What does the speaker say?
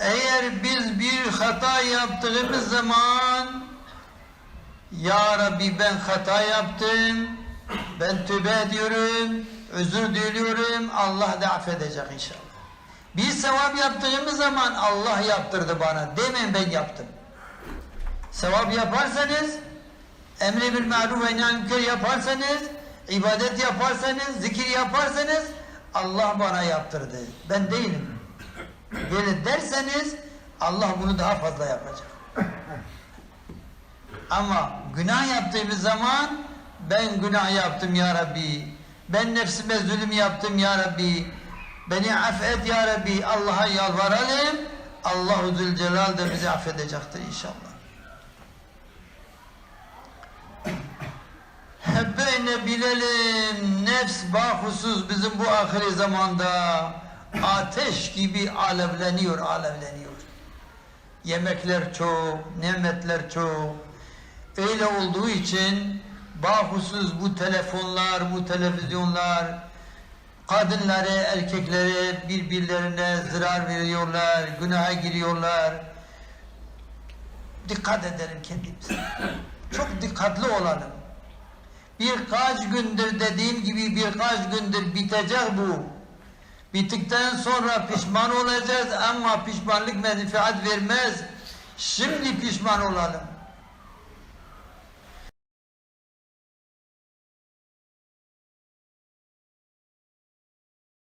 Eğer biz bir hata yaptığımız zaman Ya Rabbi ben hata yaptım, ben tövbe ediyorum, özür diliyorum, Allah da affedecek inşallah. Bir sevap yaptığımız zaman Allah yaptırdı bana, demeyin ben yaptım. Sevap yaparsanız, emri bil maruf ve münker yaparsanız, ibadet yaparsanız, zikir yaparsanız Allah bana yaptırdı. Ben değilim. Böyle derseniz Allah bunu daha fazla yapacak. Ama günah yaptığımız zaman ben günah yaptım ya Rabbi. Ben nefsime zulüm yaptım ya Rabbi. Beni affet ya Rabbi. Allah'a yalvaralım. Allahu Zülcelal de bizi affedecektir inşallah. Hep böyle bilelim nefs bahusuz bizim bu ahiri zamanda ateş gibi alevleniyor alevleniyor. Yemekler çok, nimetler çok. Öyle olduğu için bahusuz bu telefonlar, bu televizyonlar kadınları, erkekleri birbirlerine zarar veriyorlar, günaha giriyorlar. Dikkat edelim kendimize. Çok dikkatli olalım. Birkaç gündür dediğim gibi birkaç gündür bitecek bu. Bittikten sonra pişman olacağız ama pişmanlık menfaat vermez. Şimdi pişman olalım.